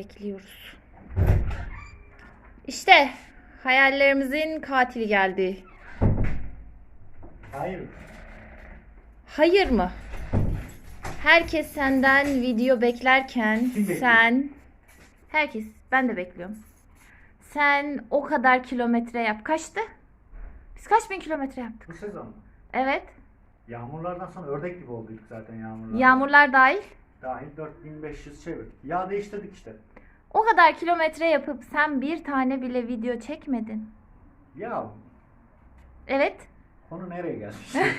Bekliyoruz. İşte hayallerimizin katili geldi. Hayır. Hayır mı? Herkes senden video beklerken Kim bekliyor? sen herkes ben de bekliyorum. Sen o kadar kilometre yap. Kaçtı? Biz kaç bin kilometre yaptık? Bu sezon mu? Evet. Yağmurlardan sonra ördek gibi olduk zaten yağmurlar. Yağmurlar dahil. Dahil 4500 çevir. Yağ değiştirdik işte. O kadar kilometre yapıp sen bir tane bile video çekmedin. Ya Evet. konu nereye geldi?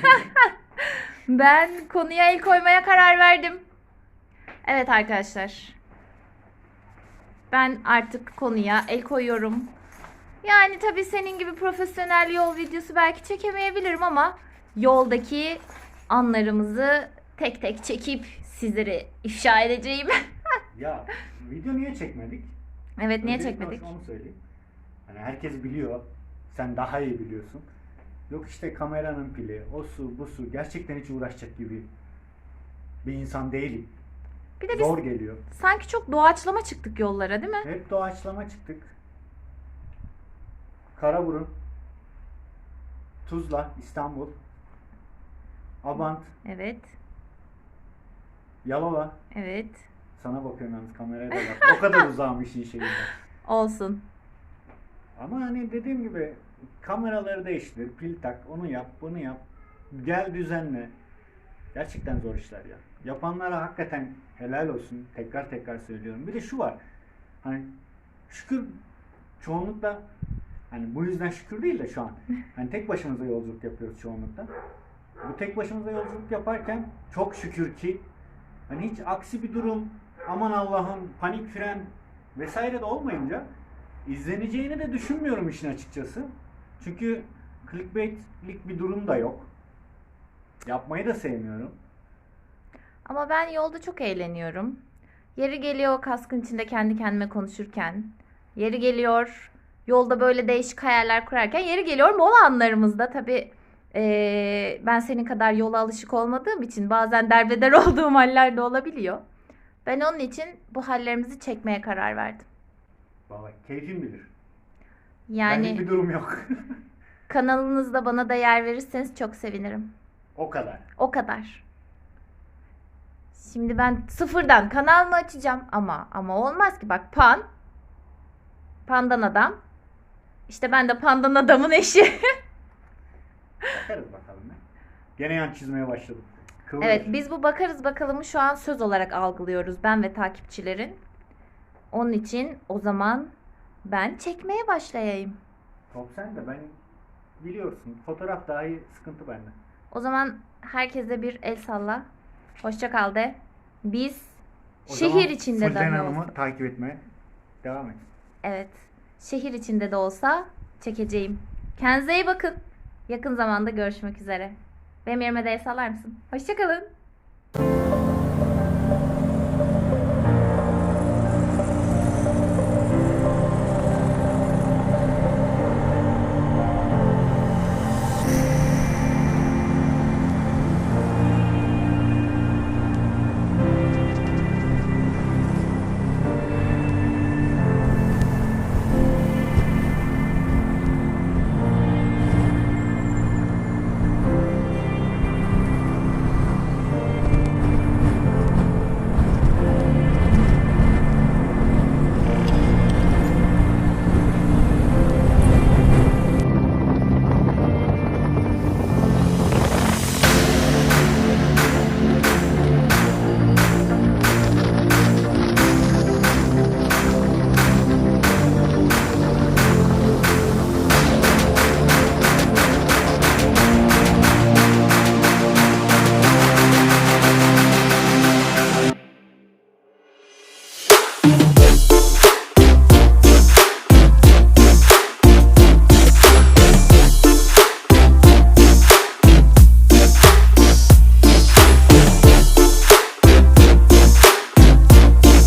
Ben konuya el koymaya karar verdim. Evet arkadaşlar. Ben artık konuya el koyuyorum. Yani tabii senin gibi profesyonel yol videosu belki çekemeyebilirim ama yoldaki anlarımızı tek tek çekip sizlere ifşa edeceğim. ya video niye çekmedik? evet niye Öncelikle çekmedik? Onu söyleyeyim. Hani herkes biliyor. Sen daha iyi biliyorsun. Yok işte kameranın pili, o su, bu su. Gerçekten hiç uğraşacak gibi bir insan değilim. Bir de biz Zor geliyor. sanki çok doğaçlama çıktık yollara değil mi? Hep doğaçlama çıktık. Karaburun, Tuzla, İstanbul, Abant, Evet. Yalova. Evet. Sana bakıyorum yalnız kameraya da bak. O kadar uzağım işin şeyinde. Olsun. Ama hani dediğim gibi kameraları değiştir, pil tak, onu yap, bunu yap. Gel düzenle. Gerçekten zor işler ya. Yapanlara hakikaten helal olsun. Tekrar tekrar söylüyorum. Bir de şu var. Hani şükür çoğunlukla hani bu yüzden şükür değil de şu an. Hani tek başımıza yolculuk yapıyoruz çoğunlukla. Bu tek başımıza yolculuk yaparken çok şükür ki hani hiç aksi bir durum aman Allah'ım panik fren vesaire de olmayınca izleneceğini de düşünmüyorum işin açıkçası. Çünkü clickbaitlik bir durum da yok. Yapmayı da sevmiyorum. Ama ben yolda çok eğleniyorum. Yeri geliyor kaskın içinde kendi kendime konuşurken. Yeri geliyor yolda böyle değişik hayaller kurarken. Yeri geliyor mola anlarımızda. Tabii eee, ben senin kadar yola alışık olmadığım için bazen derbeder olduğum haller de olabiliyor. Ben onun için bu hallerimizi çekmeye karar verdim. Valla keyfim bilir. Yani Benlik bir durum yok. kanalınızda bana da yer verirseniz çok sevinirim. o kadar. O kadar. Şimdi ben sıfırdan kanal mı açacağım ama ama olmaz ki bak pan pandan adam işte ben de pandan adamın eşi. Bakarız bakalım. ya. Gene yan çizmeye başladım. Kıvır. evet biz bu bakarız bakalımı şu an söz olarak algılıyoruz ben ve takipçilerin. Onun için o zaman ben çekmeye başlayayım. Top sen de ben biliyorsun. Fotoğraf dahi sıkıntı bende. O zaman herkese bir el salla. Hoşça kal de. Biz O şehir içinde de Hanım'ı takip etmeye devam et. Evet. Şehir içinde de olsa çekeceğim. Kendinize iyi bakın. Yakın zamanda görüşmek üzere. Benim yerime de el mısın? Hoşçakalın.